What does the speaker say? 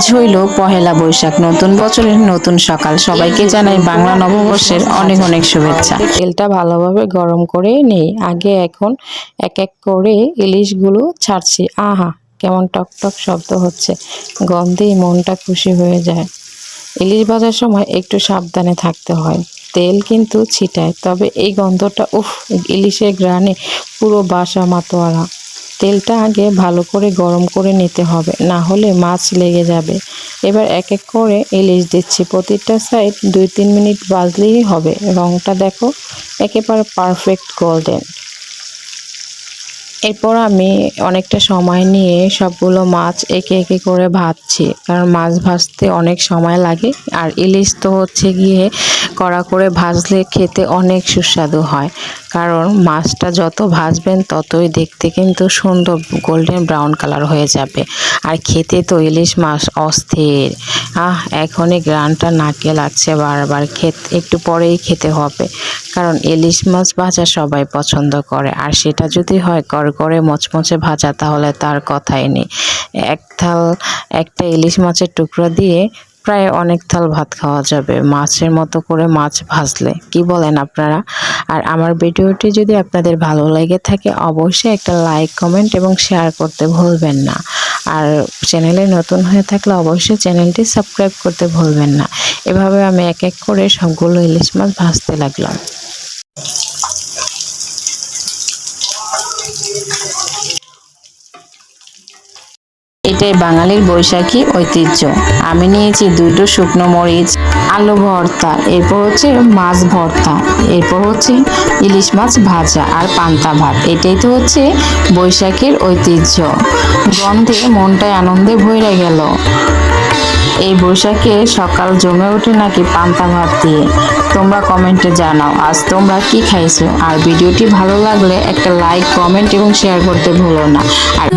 আজ হইল পহেলা বৈশাখ, নতুন বছরের নতুন সকাল। সবাইকে জানাই বাংলা নববর্ষের অনেক অনেক শুভেচ্ছা। তেলটা ভালোভাবে গরম করে নেই। আগে এখন এক এক করে ইলিশগুলো ছাড়ছি। আহা, কেমন টক টক শব্দ হচ্ছে। গন্ধেই মনটা খুশি হয়ে যায়। ইলিশ ভাজার সময় একটু সাবধানে থাকতে হয়। তেল কিন্তু ছিটায়, তবে এই গন্ধটা, উফ, ইলিশের গ্রানে পুরো বাসা মাতোয়ারা। তেলটা আগে ভালো করে গরম করে নিতে হবে, না হলে মাছ লেগে যাবে। এবার এক এক করে ইলিশ দিচ্ছি। প্রতিটা সাইড দুই তিন মিনিট বাজলেই হবে। রংটা দেখো, একেবারে পারফেক্ট গোল্ডেন এরপর আমি অনেকটা সময় নিয়ে সবগুলো মাছ একে একে করে ভাজছি। কারণ মাছ ভাজতে অনেক সময় লাগে। আর ইলিশ তো হচ্ছে গিয়ে কড়া করে ভাজলে খেতে অনেক সুস্বাদু হয়। কারণ মাছটা যত ভাজবেন ততই দেখতে কিন্তু সুন্দর গোল্ডেন ব্রাউন কালার হয়ে যাবে। আর খেতে তো ইলিশ মাছ অস্থির। আহ, এখনই গ্রানটা নাকে লাগছে বারবার। খেতে, একটু পরেই খেতে হবে। কারণ ইলিশ মাছ ভাজা সবাই পছন্দ করে। আর সেটা যদি হয় করে মচমচে ভাজা তাহলে তার কথাই নেই। এক থাল একটা ইলিশ মাছের টুকরো দিয়ে প্রায় অনেক থাল ভাত খাওয়া যাবে, মাছের মতো করে মাছ ভাজলে। কি বলেন আপনারা? আর আমার ভিডিওটি যদি আপনাদের ভালো লেগে থাকে, অবশ্যই একটা লাইক, কমেন্ট এবং শেয়ার করতে ভুলবেন না। আর চ্যানেলে নতুন হয়ে থাকলে অবশ্যই চ্যানেলটি সাবস্ক্রাইব করতে ভুলবেন না। এভাবে আমি এক এক করে সবগুলো ইলিশ মাছ ভাজতে লাগলাম। এটাই বাঙালির বৈশাখী ঐতিহ্য। আমি নিয়েছি দুটো শুকনো মরিচ, আলু ভর্তা, এরপর হচ্ছে মাছ ভর্তা, এরপর হচ্ছে ইলিশ মাছ ভাজা আর পান্তা ভাত। এটাই তো হচ্ছে বৈশাখীর ঐতিহ্য। গন্ধে মনটাই আনন্দে ভরে গেল। এই বৈশাখে সকাল জমে ওঠে নাকি পান্তা ভাত দিয়ে? তোমরা কমেন্টে জানাও। আজ তোমরা কি খাইছো? আর ভিডিওটি ভালো লাগলে একটা লাইক, কমেন্ট এবং শেয়ার করতে ভুলো না। আর.